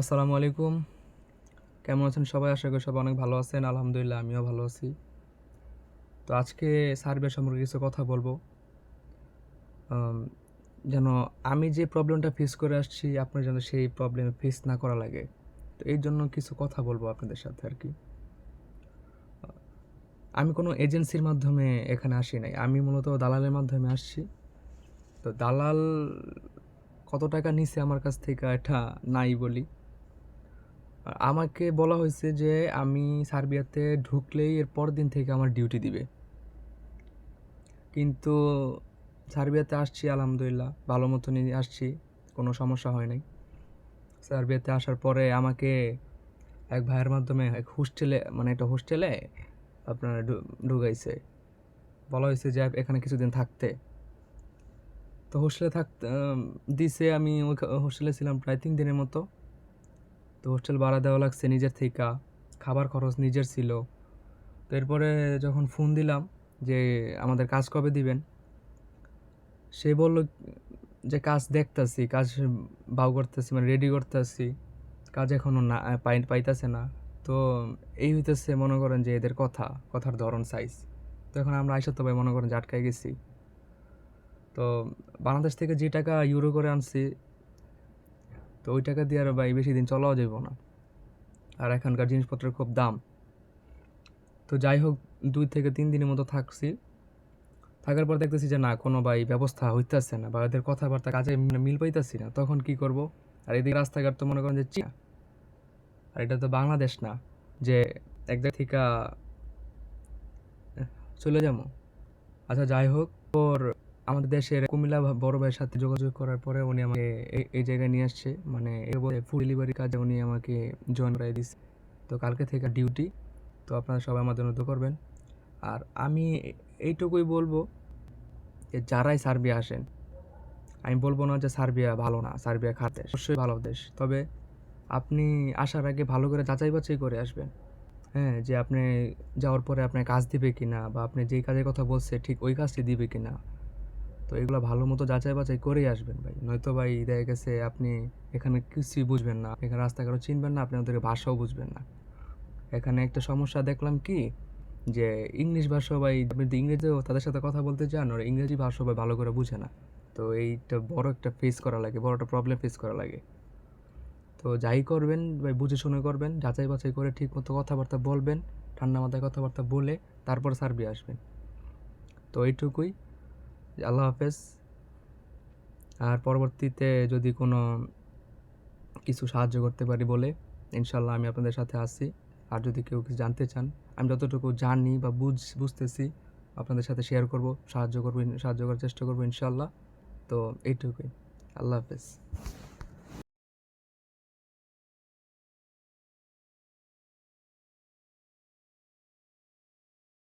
আসসালামু আলাইকুম। কেমন আছেন সবাই? আশা করি সবাই অনেক ভালো আছেন। আলহামদুলিল্লাহ, আমিও ভালো আছি। তো আজকে সার্ভে সম্পর্কে কিছু কথা বলব। যেন আমি যে প্রবলেমটা ফেস করে আসছি, আপনার যেন সেই প্রবলেম ফেস না করা লাগে। তো এই জন্য কিছু কথা বলব আপনাদের সাথে আর কি। আমি কোনো এজেন্সির মাধ্যমে এখানে আসি নাই। আমি মূলত দালালের মাধ্যমে আসছি। তো দালাল কত টাকা নিছে আমার কাছ থেকে এটা নাই বলি। আমাকে বলা হয়েছে যে আমি সার্বিয়াতে ঢুকলেই এর পর দিন থেকে আমার ডিউটি দিবে। কিন্তু সার্বিয়াতে আসছি আলহামদুলিল্লাহ ভালো মতনই আসছি কোনো সমস্যা হয় নাই। সার্বিয়াতে আসার পরে আমাকে এক ভাইয়ের মাধ্যমে এক হোস্টেলে মানে একটা হোস্টেলে আপনার ঢুকাইছে। বলা হয়েছে যে এখানে কিছুদিন থাকতে। তো হোস্টেলে আম, দিছে আমি ওই হোস্টেলে ছিলাম প্রায় তিন দিনের মতো। তো হোস্টেল ভাড়া দেওয়া লাগছে নিজের থেকে খাবার খরচ নিজের ছিল। তো এরপরে যখন ফোন দিলাম যে আমাদের কাজ কবে দিবেন, সে বলল যে কাজ দেখতাছি, কাজ বাউ করতেছি মানে রেডি করতেছি, কাজ এখনও না, পাই, পাইতেছে না। তো এই হইতেছে মনে করেন যে এদের কথা, কথার ধরন সাইজ তো এখন আমরা আইসা তো ভাই মনে করেন যে আটকায় গেছি। তো বাংলাদেশ থেকে যে টাকা ইউরো করে আনছি তো ওই টাকা দিয়ে আর ভাই বেশি দিন চলাও যাইব না। আর এখানকার জিনিসপত্রের খুব দাম। তো যাই হোক, দুই থেকে তিন দিনের মতো থাকছি। থাকার পর দেখতেছি যে না, কোনো ভাই ব্যবস্থা হইতেছে না বা এদের কথাবার্তা কাজে মানে মিল পাইতেছি না। তখন কি করব? আর এদিকে রাস্তাঘাট তো মনে করেন যে চীনা। আর এটা তো বাংলাদেশ না, যে এক জায়গা থেকে চলে যাব। আচ্ছা যাই হোক ওর আমাদের দেশের কুমিল্লা বড় ভাইয়ের সাথে যোগাযোগ করার পরে উনি আমাকে এই- জায়গায় নিয়ে আসছে। মানে ফুড ডেলিভারি কাজে উনি আমাকে জয়েন করাই দিচ্ছে তো কালকে থেকে ডিউটি তো আপনারা সবাই আমার জন্য করবেন। আর আমি এইটুকুই বলব যে, যারাই সার্বিয়া আসেন, আমি বলব না যে সার্বিয়া ভালো না, সার্বিয়া খারাপ দেশ। অবশ্যই ভালো দেশ। তবে আপনি আসার আগে ভালো করে যাচাই বাছাই করে আসবেন। হ্যাঁ যে আপনি যাওয়ার পরে আপনার কাজ দিবে কি না বা আপনি যেই কাজের কথা বলছে, ঠিক ওই কাজটি দিবে কি না তো এগুলো ভালো মতো যাচাই বাছাই করেই আসবেন ভাই। নয়তো ভাই দেখা গেছে আপনি এখানে কিছুই বুঝবেন না, এখানে রাস্তাঘাটও চিনবেন না, আপনি ওদের ভাষাও বুঝবেন না। এখানে একটা সমস্যা দেখলাম কি যে ইংলিশ ভাষা ভাই, আপনি যদি ইংরেজিও তাদের সাথে কথা বলতে চান, ওরা ইংরেজি ভাষা ভাই ভালো করে বুঝে না। তো এইটা বড় একটা ফেস করা লাগে, বড় একটা প্রবলেম ফেস করা লাগে। তো যাই করবেন ভাই, বুঝে শুনে করবেন, যাচাই বাছাই করে ঠিক মতো কথাবার্তা বলবেন, ঠান্ডা মাথায় কথাবার্তা বলে তারপর সার্ভে আসবেন। তো এইটুকুই। আল্লাহ হাফেজ। আর পরবর্তীতে যদি কোনো কিছু সাহায্য করতে পারি বলে ইনশাল্লাহ আমি আপনাদের সাথে আছি। আর যদি কেউ কিছু জানতে চান, আমি যতটুকু জানি বা বুঝ, বুঝতেছি, আপনাদের সাথে শেয়ার করব, সাহায্য করব, সাহায্য করার চেষ্টা করব ইনশাল্লাহ তো এইটুকুই। আল্লাহ হাফেজ।